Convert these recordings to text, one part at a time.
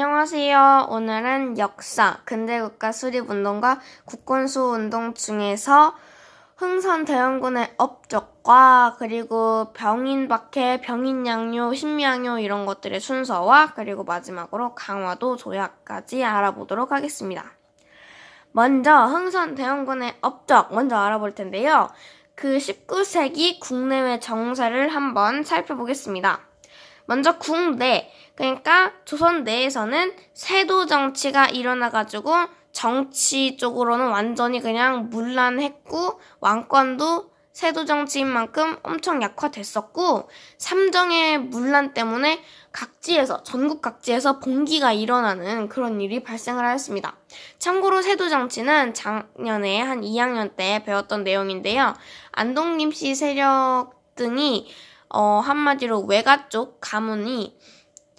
안녕하세요. 오늘은 역사, 근대국가 수립운동과 국군수운동 중에서 흥선 대원군의 업적과 그리고 병인 박해, 병인 양요, 신미양요 이런 것들의 순서와 그리고 마지막으로 강화도 조약까지 알아보도록 하겠습니다. 먼저 흥선 대원군의 업적 먼저 알아볼 텐데요. 그 19세기 국내외 정세를 한번 살펴보겠습니다. 먼저 국내, 그러니까 조선 내에서는 세도 정치가 일어나가지고 정치 쪽으로는 완전히 그냥 문란했고 왕권도 세도 정치인 만큼 엄청 약화됐었고 삼정의 문란 때문에 각지에서 전국 각지에서 봉기가 일어나는 그런 일이 발생을 하였습니다. 참고로 세도 정치는 작년에 한 2학년 때 배웠던 내용인데요. 안동 김 씨 세력 등이 어, 한마디로 외가 쪽 가문이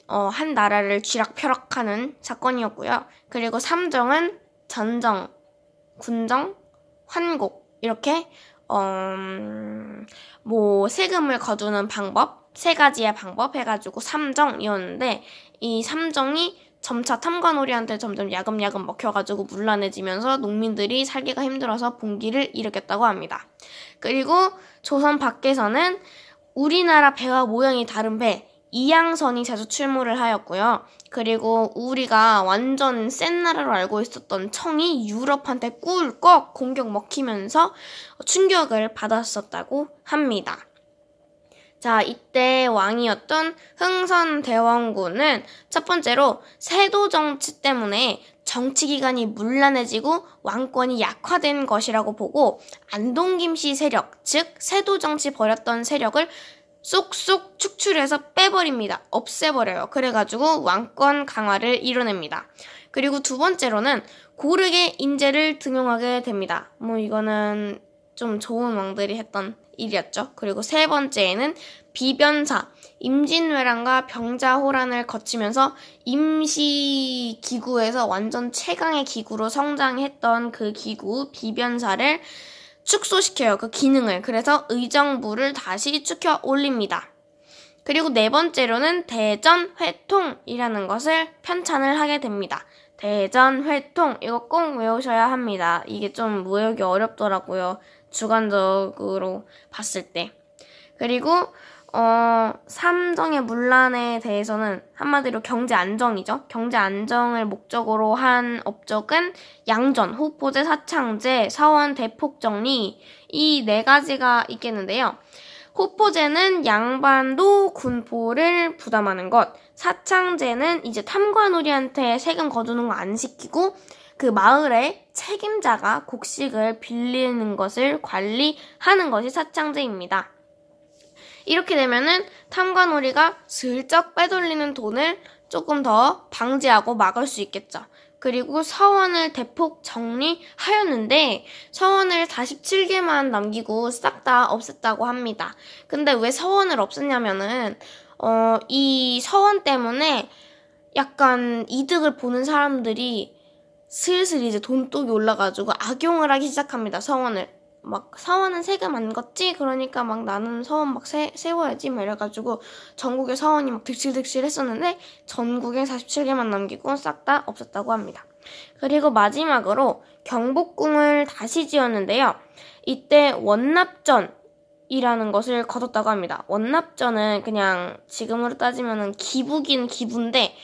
어, 한 나라를 쥐락펴락하는 사건이었고요. 그리고 삼정은 전정, 군정, 환곡 이렇게 어, 음, 뭐 세금을 거두는 방법 세 가지의 방법 해가지고 삼정이었는데 이 삼정이 점차 탐관오리한테 점점 야금야금 먹혀가지고 문란해지면서 농민들이 살기가 힘들어서 봉기를 일으켰다고 합니다. 그리고 조선 밖에서는 우리나라 배와 모양이 다른 배 이양선이 자주 출몰을 하였고요. 그리고 우리가 완전 센 나라로 알고 있었던 청이 유럽한테 꿀꺽 공격 먹히면서 충격을 받았었다고 합니다. 자, 이때 왕이었던 흥선 대원군은 첫 번째로 세도 정치 때문에 정치 기관이 문란해지고 왕권이 약화된 것이라고 보고 안동 김씨 세력, 즉 세도 정치 벌였던 세력을 쏙쏙 축출해서 빼버립니다. 없애버려요. 그래가지고 왕권 강화를 이뤄냅니다. 그리고 두 번째로는 고르게 인재를 등용하게 됩니다. 뭐 이거는 좀 좋은 왕들이 했던 일이었죠. 그리고 세 번째에는 비변사, 임진왜란과 병자호란을 거치면서 임시 기구에서 완전 최강의 기구로 성장했던 그 기구 비변사를 축소시켜요. 그 기능을. 그래서 의정부를 다시 축혀 올립니다. 그리고 네 번째로는 대전 회통이라는 것을 편찬을 하게 됩니다. 대전 회통 이거 꼭 외우셔야 합니다. 이게 좀 무역이 어렵더라고요. 주관적으로 봤을 때. 그리고 어, 삼정의 문란에 대해서는 한마디로 경제 안정이죠. 경제 안정을 목적으로 한 업적은 양전, 후포제, 사창제, 사원, 대폭 정리 이 네 가지가 있겠는데요. 호포제는 양반도 군포를 부담하는 것, 사창제는 이제 탐관오리한테 세금 거두는 거 안 시키고 그 마을의 책임자가 곡식을 빌리는 것을 관리하는 것이 사창제입니다. 이렇게 되면은 탐관오리가 슬쩍 빼돌리는 돈을 조금 더 방지하고 막을 수 있겠죠. 그리고 서원을 대폭 정리하였는데 서원을 47개만 남기고 싹 다 없앴다고 합니다. 근데 왜 서원을 없앴냐면은 어, 이 서원 때문에 약간 이득을 보는 사람들이 슬슬 이제 돈독이 올라가지고 악용을 하기 시작합니다. 서원을. 막 서원은 세금 안 걷지? 그러니까 막 나는 서원 막 세, 세워야지 막 이래가지고 전국에 서원이 막 득실득실 했었는데 전국에 47개만 남기고 싹 다 없었다고 합니다. 그리고 마지막으로 경복궁을 다시 지었는데요. 이때 원납전이라는 것을 거뒀다고 합니다. 원납전은 그냥 지금으로 따지면 기부긴 기부인데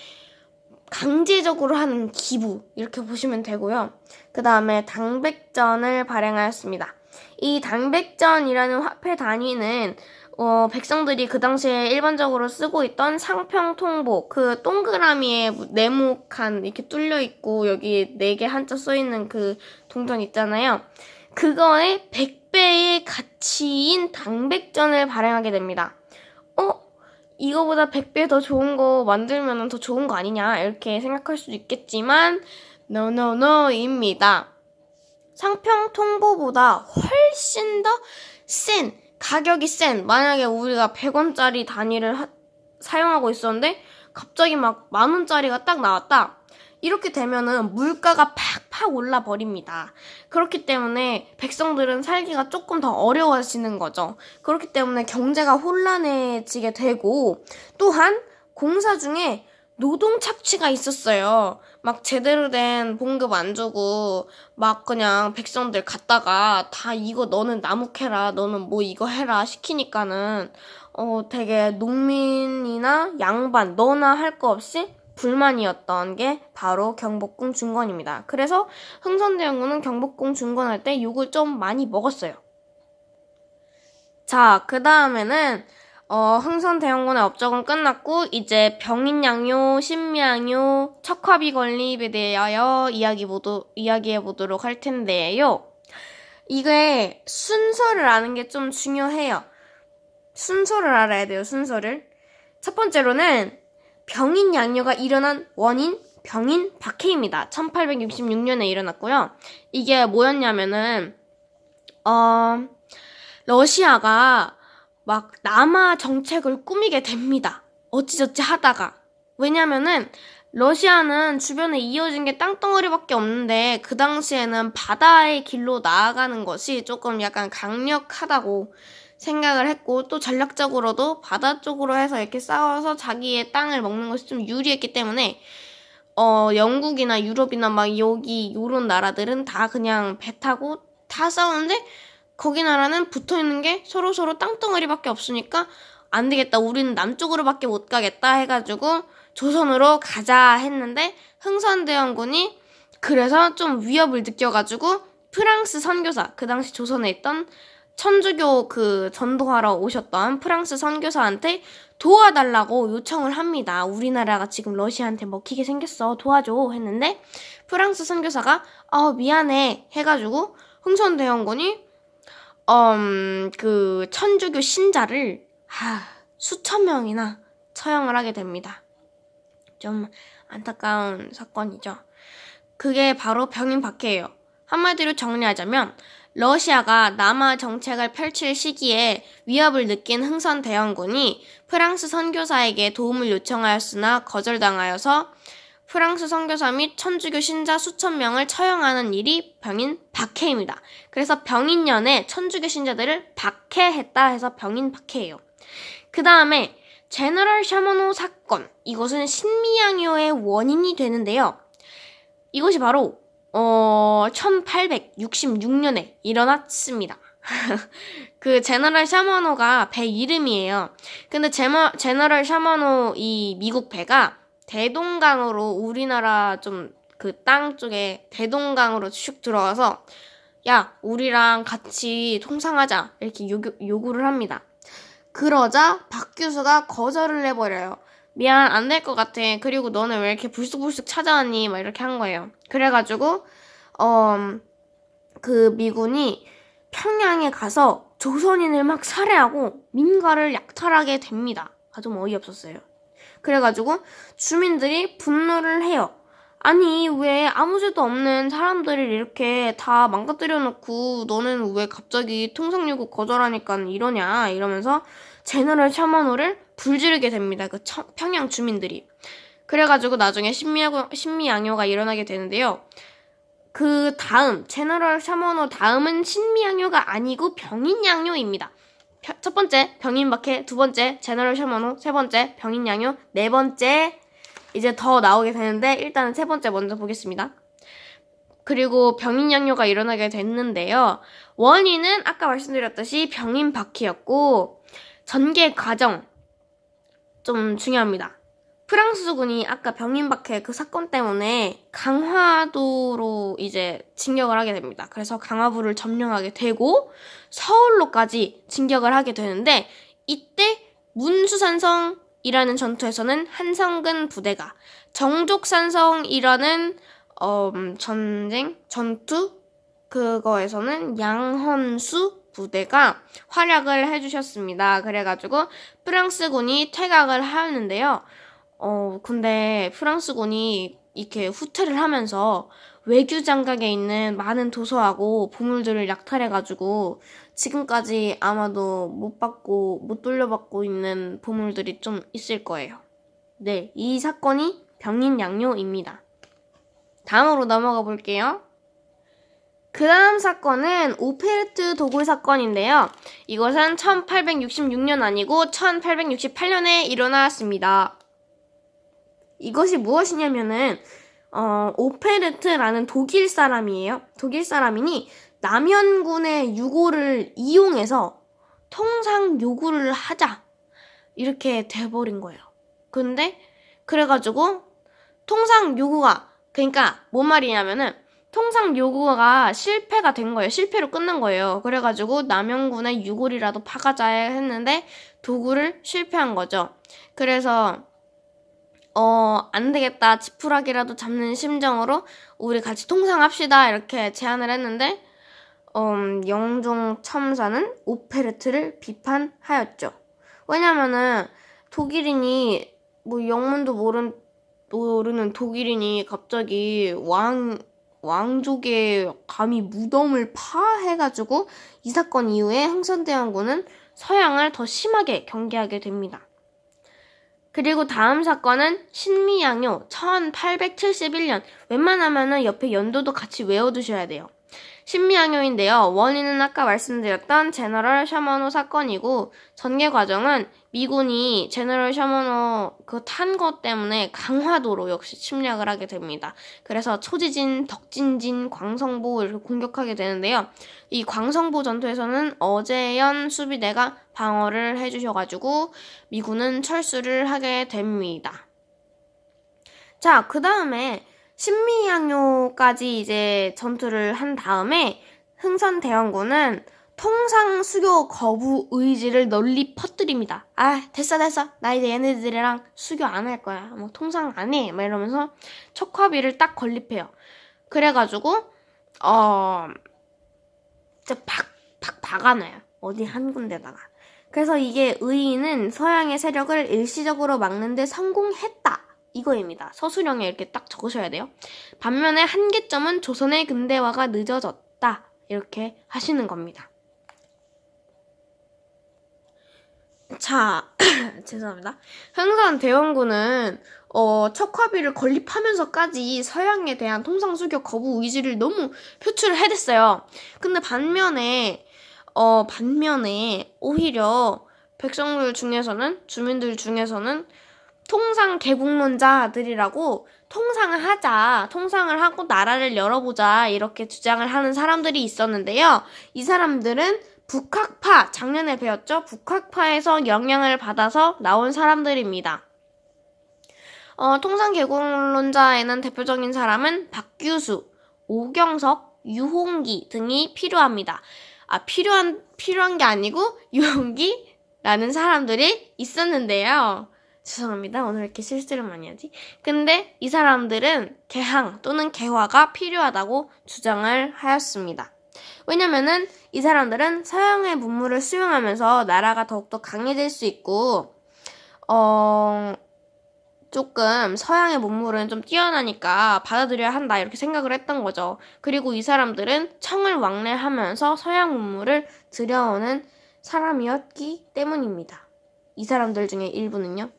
강제적으로 하는 기부 이렇게 보시면 되고요. 그 다음에 당백전을 발행하였습니다. 이 당백전이라는 화폐 단위는 어, 백성들이 그 당시에 일반적으로 쓰고 있던 상평통보 그 동그라미에 네모칸 이렇게 뚫려 있고 여기 네 개 한자 써 있는 그 동전 있잖아요. 그거의 100배의 가치인 당백전을 발행하게 됩니다. 어? 이거보다 100배 더 좋은 거 만들면 더 좋은 거 아니냐 이렇게 생각할 수도 있겠지만 no no no입니다. 상평 통보보다 훨씬 더 센 가격이 센 만약에 우리가 100원짜리 단위를 하, 사용하고 있었는데 갑자기 막 만원짜리가 딱 나왔다. 이렇게 되면은 물가가 팍팍 올라 버립니다. 그렇기 때문에 백성들은 살기가 조금 더 어려워지는 거죠. 그렇기 때문에 경제가 혼란해지게 되고 또한 공사 중에 노동 착취가 있었어요. 막 제대로 된 봉급 안 주고 막 그냥 백성들 갔다가 다 이거 너는 나무 캐라 너는 뭐 이거 해라 시키니까는 어 되게 농민이나 양반 너나 할 거 없이 불만이었던 게 바로 경복궁 중건입니다. 그래서 흥선대원군은 경복궁 중건할 때 욕을 좀 많이 먹었어요. 자, 그 다음에는 어, 흥선 대원군의 업적은 끝났고 이제 병인양요, 신미양요, 척화비 건립에 대하여 이야기 보도, 이야기해 보도록 할 텐데요. 이게 순서를 아는 게 좀 중요해요. 순서를 알아야 돼요, 순서를. 첫 번째로는 병인 양요가 일어난 원인 병인 박해입니다. 1866년에 일어났고요. 이게 뭐였냐면은 어 러시아가 막 남아 정책을 꾸미게 됩니다. 어찌저찌 하다가 왜냐면은 러시아는 주변에 이어진 게 땅덩어리밖에 없는데 그 당시에는 바다의 길로 나아가는 것이 조금 약간 강력하다고 생각을 했고 또 전략적으로도 바다 쪽으로 해서 이렇게 싸워서 자기의 땅을 먹는 것이 좀 유리했기 때문에 어 영국이나 유럽이나 막 여기 요런 나라들은 다 그냥 배 타고 다 싸우는데 거기 나라는 붙어 있는 게 서로 서로 땅덩어리밖에 없으니까 안 되겠다. 우리는 남쪽으로밖에 못 가겠다 해가지고 조선으로 가자 했는데 흥선대원군이 그래서 좀 위협을 느껴가지고 프랑스 선교사 그 당시 조선에 있던 천주교 그 전도하러 오셨던 프랑스 선교사한테 도와달라고 요청을 합니다. 우리나라가 지금 러시아한테 먹히게 생겼어. 도와줘. 했는데 프랑스 선교사가 아 미안해 해가지고 흥선대원군이 음, 그 천주교 신자를 하, 수천 명이나 처형을 하게 됩니다. 좀 안타까운 사건이죠. 그게 바로 병인 박해예요. 한마디로 정리하자면 러시아가 남아 정책을 펼칠 시기에 위협을 느낀 흥선 대원군이 프랑스 선교사에게 도움을 요청하였으나 거절당하여서 프랑스 선교사 및 천주교 신자 수천 명을 처형하는 일이 병인 박해입니다. 그래서 병인년에 천주교 신자들을 박해했다 해서 병인 박해예요. 그 다음에 제너럴 샤머노 사건 이것은 신미양요의 원인이 되는데요. 이것이 바로 어 1866년에 일어났습니다. 그 제너럴 샤머노가 배 이름이에요. 근데 제머, 제너럴 샤머노 이 미국 배가 대동강으로 우리나라 좀 그 땅 쪽에 대동강으로 슉 들어가서 야 우리랑 같이 통상하자 이렇게 요구, 요구를 합니다. 그러자 박 교수가 거절을 해버려요. 미안 안 될 것 같아. 그리고 너는 왜 이렇게 불쑥불쑥 찾아왔니? 막 이렇게 한 거예요. 그래가지고 어 그 미군이 평양에 가서 조선인을 막 살해하고 민가를 약탈하게 됩니다. 아주 어이없었어요. 그래가지고 주민들이 분노를 해요. 아니 왜 아무 죄도 없는 사람들을 이렇게 다 망가뜨려 놓고 너는 왜 갑자기 통상 요구 거절하니까 이러냐 이러면서 제너럴 샤머노를 불지르게 됩니다. 그 청, 평양 주민들이. 그래가지고 나중에 신미양요, 신미양요가 일어나게 되는데요. 그 다음 제너럴 샤머노 다음은 신미양요가 아니고 병인양요입니다. 첫 번째 병인 박해, 두 번째 제너럴 샤머노, 세 번째 병인 양요, 네 번째 이제 더 나오게 되는데 일단은 세 번째 먼저 보겠습니다. 그리고 병인 양요가 일어나게 됐는데요. 원인은 아까 말씀드렸듯이 병인 박해였고 전개 과정 좀 중요합니다. 프랑스군이 아까 병인박해 그 사건 때문에 강화도로 이제 진격을 하게 됩니다. 그래서 강화부를 점령하게 되고 서울로까지 진격을 하게 되는데 이때 문수산성이라는 전투에서는 한성근 부대가 정족산성이라는 어, 전쟁 전투 그거에서는 양헌수 부대가 활약을 해주셨습니다. 그래가지고 프랑스군이 퇴각을 하였는데요. 어, 근데 프랑스군이 이렇게 후퇴를 하면서 외교 장각에 있는 많은 도서하고 보물들을 약탈해가지고 지금까지 아마도 못 받고, 못 돌려받고 있는 보물들이 좀 있을 거예요. 네, 이 사건이 병인 양요입니다. 다음으로 넘어가 볼게요. 그 다음 사건은 오페르트 도굴 사건인데요. 이것은 1866년 아니고 1868년에 일어났습니다. 이것이 무엇이냐면은 어, 오페르트라는 독일 사람이에요. 독일 사람이니 남현군의 유고를 이용해서 통상 요구를 하자 이렇게 돼버린 거예요. 근데 그래가지고 통상 요구가 그러니까 뭔 말이냐면은 통상 요구가 실패가 된 거예요. 실패로 끝난 거예요. 그래가지고 남영군의 유골이라도 파가자 했는데 도구를 실패한 거죠. 그래서 어, 안 되겠다. 지푸라기라도 잡는 심정으로 우리 같이 통상합시다. 이렇게 제안을 했는데 음, 영종 첨사는 오페르트를 비판하였죠. 왜냐면은 독일인이 뭐 영문도 모른 모르는 독일인이 갑자기 왕 왕족의 감히 무덤을 파해가지고 이 사건 이후에 흥선대원군은 서양을 더 심하게 경계하게 됩니다. 그리고 다음 사건은 신미양요 1871년 웬만하면은 옆에 연도도 같이 외워두셔야 돼요. 신미양요인데요. 원인은 아까 말씀드렸던 제너럴 셔머노 사건이고 전개 과정은 미군이 제너럴 셔머노 그탄 것 때문에 강화도로 역시 침략을 하게 됩니다. 그래서 초지진, 덕진진, 광성보 이렇게 공격하게 되는데요. 이 광성보 전투에서는 어제연 수비대가 방어를 해주셔가지고 미군은 철수를 하게 됩니다. 자, 그 다음에 신미양요까지 이제 전투를 한 다음에 흥선 대원군은 통상 수교 거부 의지를 널리 퍼뜨립니다. 아, 됐어, 됐어. 나 이제 얘네들이랑 수교 안 할 거야. 뭐, 통상 안 해. 막 이러면서 척화비를 딱 건립해요. 그래가지고, 어, 진짜 팍, 팍 박아놔요. 어디 한 군데다가. 그래서 이게 의인은 서양의 세력을 일시적으로 막는데 성공했다. 이거입니다. 서술형에 이렇게 딱 적으셔야 돼요. 반면에 한계점은 조선의 근대화가 늦어졌다. 이렇게 하시는 겁니다. 자, 죄송합니다. 흥선 대원군은 어, 척화비를 건립하면서까지 서양에 대한 통상 수교 거부 의지를 너무 표출을 해댔어요. 근데 반면에 어, 반면에 오히려 백성들 중에서는 주민들 중에서는 통상 개국론자들이라고 통상을 하자, 통상을 하고 나라를 열어보자 이렇게 주장을 하는 사람들이 있었는데요. 이 사람들은 북학파, 작년에 배웠죠? 북학파에서 영향을 받아서 나온 사람들입니다. 어, 통상 개국론자에는 대표적인 사람은 박규수, 오경석, 유홍기 등이 필요합니다. 아, 필요한, 필요한 게 아니고 유홍기라는 사람들이 있었는데요. 죄송합니다. 오늘 이렇게 실수를 많이 하지? 근데 이 사람들은 개항 또는 개화가 필요하다고 주장을 하였습니다. 왜냐면은 이 사람들은 서양의 문물을 수용하면서 나라가 더욱더 강해질 수 있고, 어, 조금 서양의 문물은 좀 뛰어나니까 받아들여야 한다 이렇게 생각을 했던 거죠. 그리고 이 사람들은 청을 왕래하면서 서양 문물을 들여오는 사람이었기 때문입니다. 이 사람들 중에 일부는요.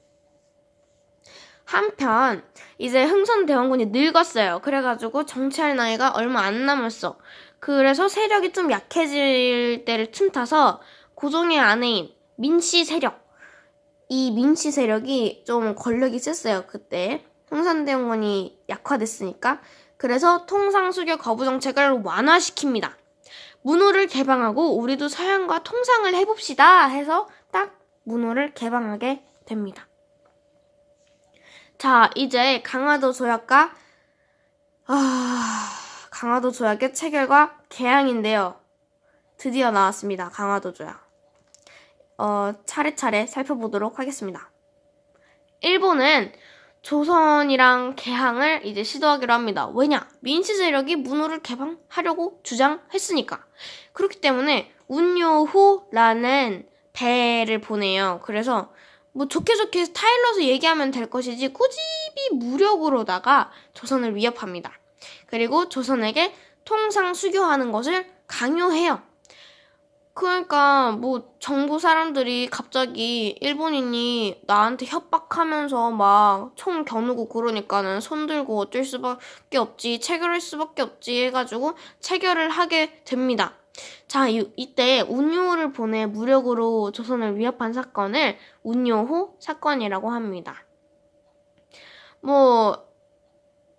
한편 이제 흥선대원군이 늙었어요. 그래가지고 정치할 나이가 얼마 안 남았어. 그래서 세력이 좀 약해질 때를 틈타서 고종의 아내인 민씨 세력 이 민씨 세력이 좀 권력이 셌어요. 그때 흥선대원군이 약화됐으니까 그래서 통상수교 거부 정책을 완화시킵니다. 문호를 개방하고 우리도 서양과 통상을 해봅시다 해서 딱 문호를 개방하게 됩니다. 자, 이제 강화도 조약과 아, 강화도 조약의 체결과 개항인데요. 드디어 나왔습니다. 강화도 조약. 어, 차례차례 살펴보도록 하겠습니다. 일본은 조선이랑 개항을 이제 시도하기로 합니다. 왜냐? 민씨 세력이 문호를 개방하려고 주장했으니까. 그렇기 때문에 운요호라는 배를 보내요. 그래서 뭐 좋게 좋게 스타일러서 얘기하면 될 것이지 꾸집이 무력으로다가 조선을 위협합니다. 그리고 조선에게 통상 수교하는 것을 강요해요. 그러니까 뭐 정부 사람들이 갑자기 일본인이 나한테 협박하면서 막 총 겨누고 그러니까는 손 들고 어쩔 수밖에 없지 체결할 수밖에 없지 해가지고 체결을 하게 됩니다. 자, 이, 이때 운요를 보내 무력으로 조선을 위협한 사건을 운요호 사건이라고 합니다. 뭐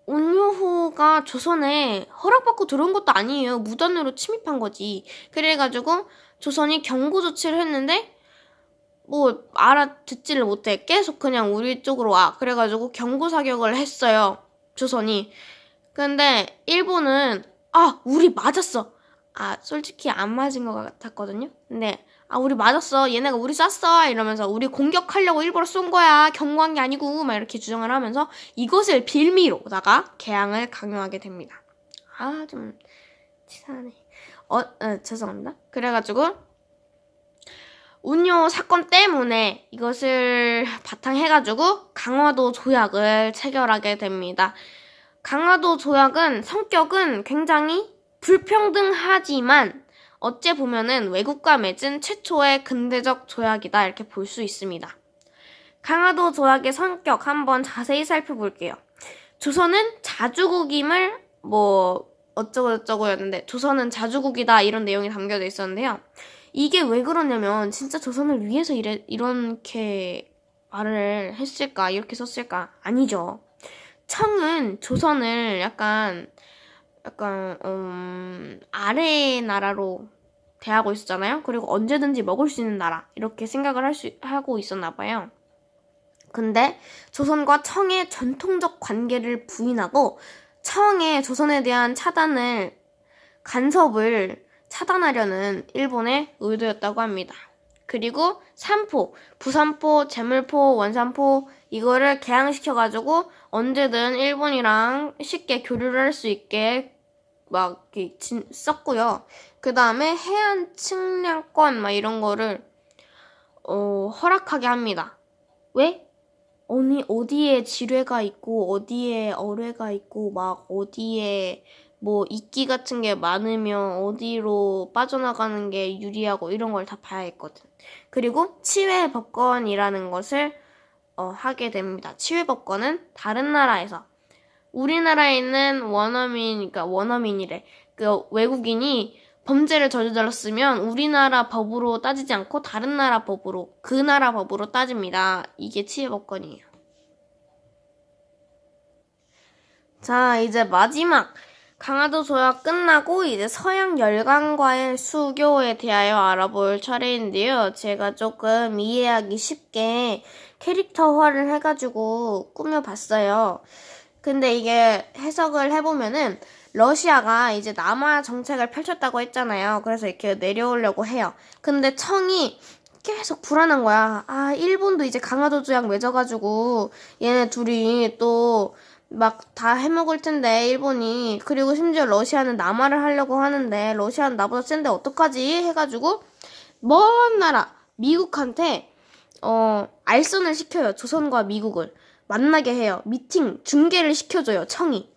운요호가 조선에 허락받고 들어온 것도 아니에요. 무단으로 침입한 거지. 그래가지고 조선이 경고 조치를 했는데 뭐 알아듣지를 못해. 계속 그냥 우리 쪽으로 와. 그래가지고 경고 사격을 했어요. 조선이. 근데 일본은 아 우리 맞았어. 아 솔직히 안 맞은 것 같았거든요. 근데 아 우리 맞았어. 얘네가 우리 쐈어. 이러면서 우리 공격하려고 일부러 쏜 거야. 경고한 게 아니고 막 이렇게 주장을 하면서 이것을 빌미로다가 개항을 강요하게 됩니다. 아 좀 치사하네. 어, 어 죄송합니다. 그래가지고 운요 사건 때문에 이것을 바탕해가지고 강화도 조약을 체결하게 됩니다. 강화도 조약은 성격은 굉장히 불평등하지만 어째 보면은 외국과 맺은 최초의 근대적 조약이다 이렇게 볼 수 있습니다. 강화도 조약의 성격 한번 자세히 살펴볼게요. 조선은 자주국임을 뭐 어쩌고저쩌고였는데 조선은 자주국이다 이런 내용이 담겨져 있었는데요. 이게 왜 그러냐면 진짜 조선을 위해서 이래, 이렇게 말을 했을까 이렇게 썼을까 아니죠. 청은 조선을 약간 약간 음, 아래 나라로 대하고 있었잖아요. 그리고 언제든지 먹을 수 있는 나라 이렇게 생각을 할 수 하고 있었나 봐요. 근데 조선과 청의 전통적 관계를 부인하고 청의 조선에 대한 차단을 간섭을 차단하려는 일본의 의도였다고 합니다. 그리고 삼포, 부산포, 제물포, 원산포 이거를 개항시켜가지고 언제든 일본이랑 쉽게 교류를 할 수 있게 막 진, 썼고요. 그 다음에 해안 측량권 막 이런 거를 어, 허락하게 합니다. 왜? 어니 어디에 지뢰가 있고 어디에 어뢰가 있고 막 어디에 뭐 이끼 같은 게 많으면 어디로 빠져나가는 게 유리하고 이런 걸 다 봐야 했거든. 그리고 치외 법권이라는 것을 어, 하게 됩니다. 치외 법권은 다른 나라에서 우리나라에 있는 원어민, 그러니까 원어민이래. 그 외국인이 범죄를 저질렀으면 우리나라 법으로 따지지 않고 다른 나라 법으로, 그 나라 법으로 따집니다. 이게 치외 법권이에요. 자, 이제 마지막. 강화도 조약 끝나고 이제 서양 열강과의 수교에 대하여 알아볼 차례인데요. 제가 조금 이해하기 쉽게 캐릭터화를 해가지고 꾸며봤어요. 근데 이게 해석을 해보면은 러시아가 이제 남아 정책을 펼쳤다고 했잖아요. 그래서 이렇게 내려오려고 해요. 근데 청이 계속 불안한 거야. 아, 일본도 이제 강화도 조약 맺어가지고 얘네 둘이 또 막 다 해먹을 텐데 일본이 그리고 심지어 러시아는 남하를 하려고 하는데 러시아는 나보다 센데 어떡하지 해가지고 먼 나라 미국한테 어 알선을 시켜요 조선과 미국을 만나게 해요 미팅 중계를 시켜줘요 청이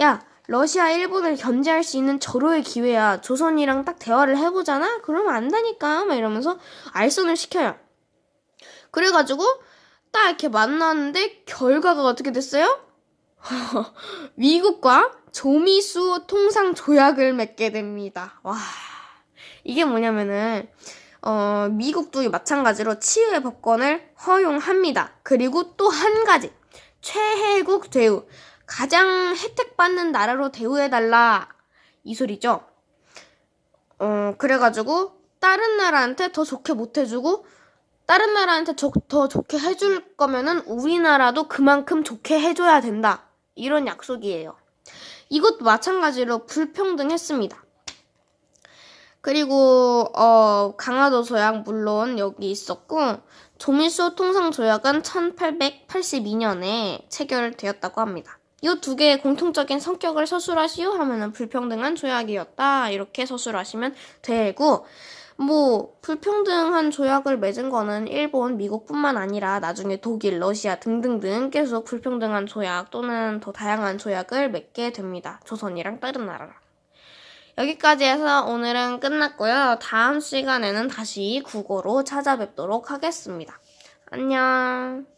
야 러시아 일본을 견제할 수 있는 절호의 기회야 조선이랑 딱 대화를 해보잖아 그러면 안다니까 막 이러면서 알선을 시켜요 그래가지고 딱 이렇게 만났는데 결과가 어떻게 됐어요? 미국과 조미수 통상 조약을 맺게 됩니다. 와. 이게 뭐냐면은, 어, 미국도 마찬가지로 치유의 법권을 허용합니다. 그리고 또 한 가지. 최혜국 대우. 가장 혜택받는 나라로 대우해달라. 이 소리죠. 어, 그래가지고, 다른 나라한테 더 좋게 못 해주고, 다른 나라한테 조, 더 좋게 해줄 거면은 우리나라도 그만큼 좋게 해줘야 된다. 이런 약속이에요. 이것도 마찬가지로 불평등했습니다. 그리고 어, 강화도 조약 물론 여기 있었고 조밀수 통상 조약은 1882년에 체결되었다고 합니다. 이 두 개의 공통적인 성격을 서술하시오 하면은 불평등한 조약이었다 이렇게 서술하시면 되고 뭐 불평등한 조약을 맺은 거는 일본, 미국뿐만 아니라 나중에 독일, 러시아 등등등 계속 불평등한 조약 또는 더 다양한 조약을 맺게 됩니다. 조선이랑 다른 나라랑. 여기까지 해서 오늘은 끝났고요. 다음 시간에는 다시 국어로 찾아뵙도록 하겠습니다. 안녕.